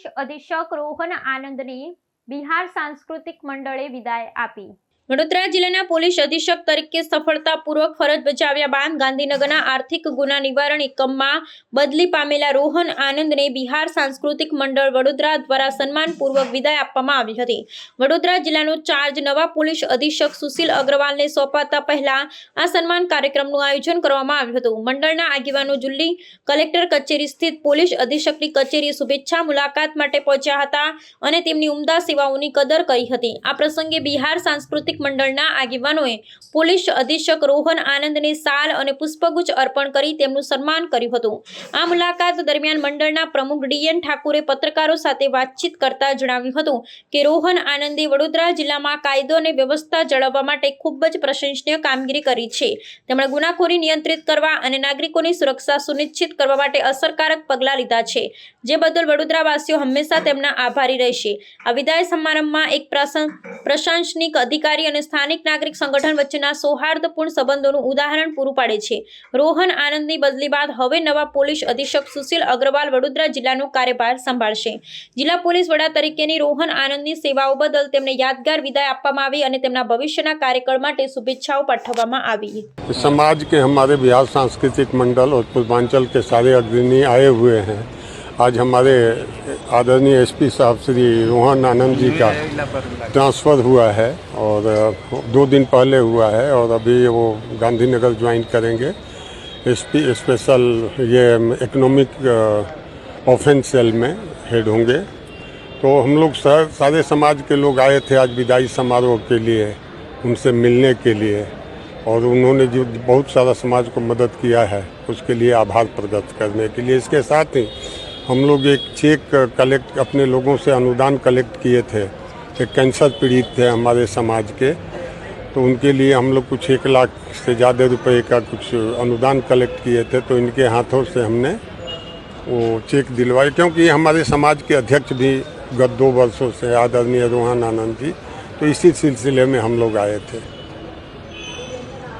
Police અધિક્ષક રોહન આનંદને બિહાર સાંસ્કૃતિક મંડળે વિદાય આપી. વડોદરા જિલ્લાના પોલીસ અધિક્ષક તરીકે સફળતાપૂર્વક ફરજ બજાવ્યા બાદ ગાંધીનગરના આર્થિક ગુના નિવારણ એકમમાં બદલી પામેલા રોહન આનંદને બિહાર સાંસ્કૃતિક મંડળ વડોદરા દ્વારા સન્માનપૂર્વક વિદાય આપવામાં આવી હતી. વડોદરા જિલ્લાનો ચાર્જ નવા પોલીસ અધિક્ષક સુશીલ અગ્રવાલને સોંપાતા પહેલા આ સન્માન કાર્યક્રમનું આયોજન કરવામાં આવ્યું હતું. મંડળના આગેવાનો જુલ્લી કલેક્ટર કચેરી સ્થિત પોલીસ અધિક્ષકની કચેરી શુભેચ્છા મુલાકાત માટે પહોંચ્યા હતા અને તેમની ઉમદા સેવાઓની કદર કરી હતી. આ પ્રસંગે બિહાર સાંસ્કૃતિક મંડળના આગેવાનોએ પોલીસ અધિક્ષક રોહન આનંદને શાલ અને પુષ્પગુચ્છ અર્પણ કરી તેમનું સન્માન કર્યું હતું. આ મુલાકાત દરમિયાન મંડળના પ્રમુખ ડીએન ઠાકુરે પત્રકારો સાથે વાતચીત કરતા જણાવ્યું હતું કે રોહન આનંદે વડોદરા જિલ્લામાં કાયદો અને વ્યવસ્થા જાળવવા માટે ખૂબ જ પ્રશંસનીય કામગીરી કરી છે. તેમણે ગુનાખોરી નિયંત્રિત કરવા અને નાગરિકોની સુરક્ષા સુનિશ્ચિત કરવા માટે અસરકારક પગલાં લીધા છે. જે બદલ વડોદરાવાસીઓ હંમેશા તેમના આભારી રહેશે. આ વિદાય સમારંભમાં એક પ્રશં- પ્રશાસનિક અધિકારી અને સ્થાનિક નાગરિક સંગઠન વચ્ચેના સૌહાર્દપૂર્ણ સંબંધોનું ઉદાહરણ પૂરું પાડે છે રોહન આનંદની બદલી બાદ હવે નવા પોલીસ અધિક્ષક સુશીલ અગ્રવાલ વડોદરા જિલ્લાનો કાર્યભાર સંભાળશે જિલ્લા પોલીસ વડા તરીકેની રોહન આનંદની સેવાઓ બદલ તેમને યાદગાર વિદાય આપવામાં આવી અને તેમના ભવિષ્યના કાર્યકાળ માટે શુભેચ્છાઓ પાઠવવામાં આવી समाज के हमारे बिहार सांस्कृतिक मंडल और पूर्वांचल के सारे अग्रणी आए हुए हैं आज हमारे आदरणीय एसपी साहब श्री रोहन आनंद जी का ट्रांसफ़र हुआ है और दो दिन पहले हुआ है और अभी वो गांधीनगर ज्वाइन करेंगे। एसपी, स्पेशल ये इकोनॉमिक ऑफेंस सेल में हेड होंगे। तो हम लोग सारे समाज के लोग आए थे आज विदाई समारोह के लिए, उनसे मिलने के लिए और उन्होंने जो बहुत सारा समाज को मदद किया है, उसके लिए आभार प्रकट करने के लिए। इसके साथ ही हम लोग एक चेक कलेक्ट, अपने लोगों से अनुदान कलेक्ट किए थे एक कैंसर पीड़ित थे हमारे समाज के। तो उनके लिए हम लोग कुछ एक लाख से ज़्यादा रुपए का कुछ अनुदान कलेक्ट किए थे तो इनके हाथों से हमने वो चेक दिलवाए क्योंकि हमारे समाज के अध्यक्ष भी गत दो वर्षों से आदरणीय रोहन आनंद जी तो इसी सिलसिले में हम लोग आए थे।